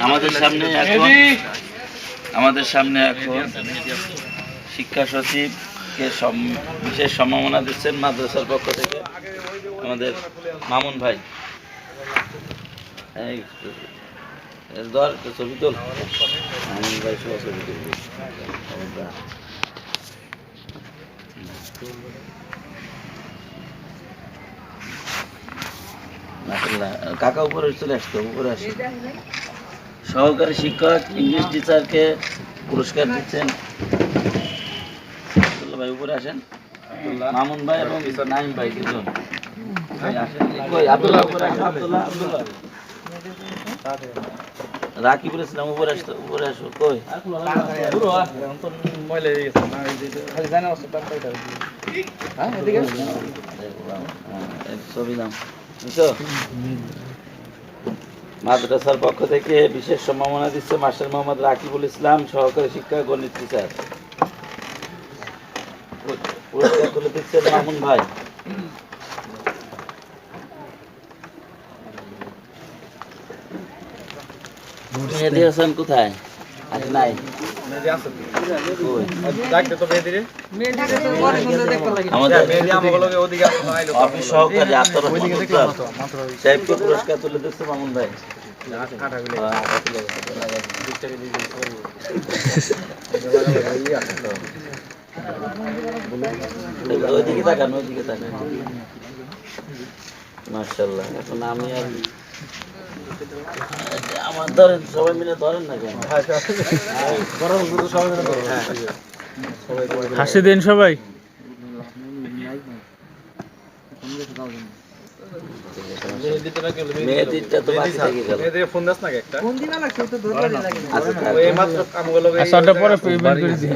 আমাদের সামনে এখন আমাদের সামনে এখন শিক্ষা সচিবকে বিশেষ সম্ভাবনা দিচ্ছেন মাদ্রাসার পক্ষ থেকে আমাদের মামুন ভাই ধর ছবি তোল মামুন ভাই সহ ছবি তুলবি। কাকা উপরে চলে আসতো উপরে আসে সহকারী শিক্ষক ইংলিশ টিচারকে পুরস্কার দিচ্ছেন। ভাই উপরে আসেন। মামুন ভাই এবং নাইম ভাই দুজন। আসেন। আব্দুল্লাহ উপরে আব্দুল্লাহ, আব্দুল্লাহ। উপরে আসতো উপরে আসো কই? হ্যাঁ, ছবি বুঝছ? মাদ্রাসার পক্ষ থেকে বিশেষ সম্ভাবনা দিচ্ছে মাস্টার মোহাম্মদ রাকিবুল ইসলাম সহকারী শিক্ষা গণিত টিচার পুর- পুরস্কার তুলে দিচ্ছেন মামুন ভাই। মেহেদি হাসান কোথায় আজ নাই পুরস্কার তুলে দিচ্ছে মামুন ভাই। ওইদিকে তাকান ওইদিকে তাকান। মার্শাল্লাহ এখন আমি আর আমার ধরেন সবাই মিলে ধরেন না কেন? হাসি দিন সবাই। মেয়েদিরটা তো বাকি থেকে গেল। ফোন দাস নাকি একটা? আচ্ছা থাক। এই মাত্র কামগুলো আর সবটা পরে বের করে দিই